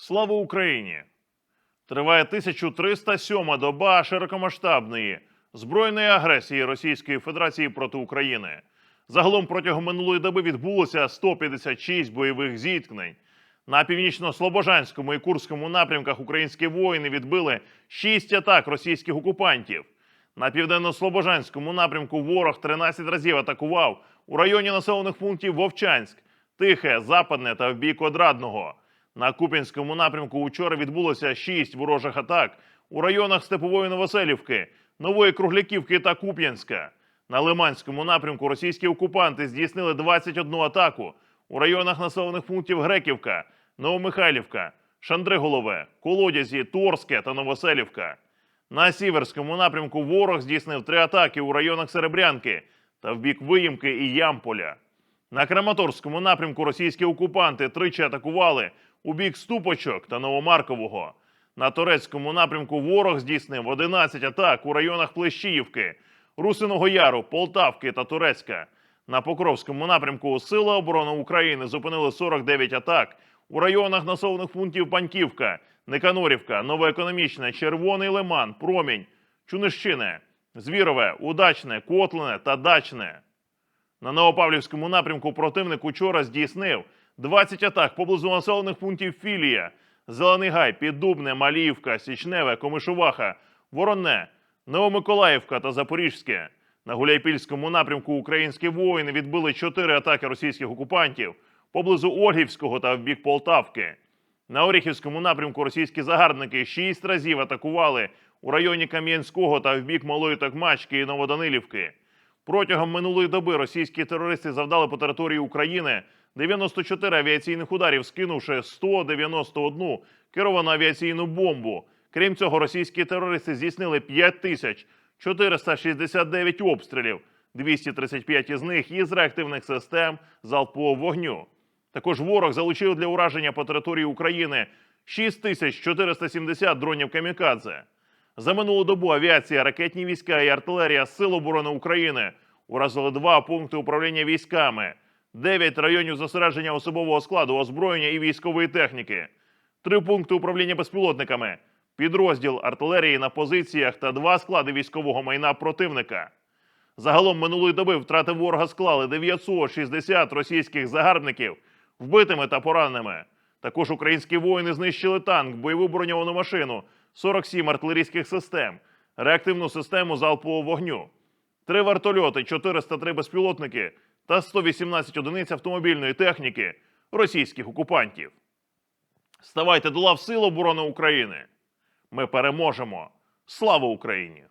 Слава Україні! Триває 1307-ма доба широкомасштабної збройної агресії Російської Федерації проти України. Загалом протягом минулої доби відбулося 156 бойових зіткнень. На північно-слобожанському і Курському напрямках українські воїни відбили 6 атак російських окупантів. На південно-слобожанському напрямку ворог 13 разів атакував у районі населених пунктів Вовчанськ, Тихе, Западне та в бік Одрадного. На Куп'янському напрямку учора відбулося 6 ворожих атак у районах Степової Новоселівки, Нової Кругляківки та Куп'янська. На Лиманському напрямку російські окупанти здійснили 21 атаку у районах населених пунктів Греківка, Новомихайлівка, Шандриголове, Колодязі, Торське та Новоселівка. На сіверському напрямку ворог здійснив три атаки у районах Серебрянки та в бік Виїмки і Ямполя. На Краматорському напрямку російські окупанти тричі атакували у бік Ступочок та Новомаркового. На Торецькому напрямку ворог здійснив 11 атак у районах Плещіївки, Русиного Яру, Полтавки та Турецька. На Покровському напрямку Сили оборони України зупинили 49 атак у районах населених пунктів Паньківка, Никанорівка, Новоекономічне, Червоний Лиман, Промінь, Чунищине, Звірове, Удачне, Котлине та Дачне. На Новопавлівському напрямку противник учора здійснив 20 атак поблизу населених пунктів Філія, Зелений Гай, Піддубне, Маліївка, Січневе, Комишуваха, Воронне, Новомиколаївка та Запорізьке. На Гуляйпільському напрямку українські воїни відбили 4 атаки російських окупантів поблизу Ольгівського та в бік Полтавки. На Оріхівському напрямку російські загарбники 6 разів атакували у районі Кам'янського та в бік Малої Токмачки і Новоданилівки. Протягом минулої доби російські терористи завдали по території України 94 авіаційних ударів, скинувши 191 керовану авіаційну бомбу. Крім цього, російські терористи здійснили 5469 обстрілів, 235 із них із реактивних систем залпового вогню. Також ворог залучив для ураження по території України 6470 дронів камікадзе. За минулу добу авіація, ракетні війська і артилерія Сил оборони України уразили два пункти управління військами, 9 районів зосередження особового складу, озброєння і військової техніки, три пункти управління безпілотниками, підрозділ артилерії на позиціях та два склади військового майна противника. Загалом минулої доби втрати ворога склали 960 російських загарбників вбитими та пораненими. Також українські воїни знищили танк, бойову броньовану машину, 47 артилерійських систем, реактивну систему залпового вогню, три вертольоти, 403 безпілотники та 118 одиниць автомобільної техніки російських окупантів. Ставайте до лав Сил оборони України. Ми переможемо. Слава Україні!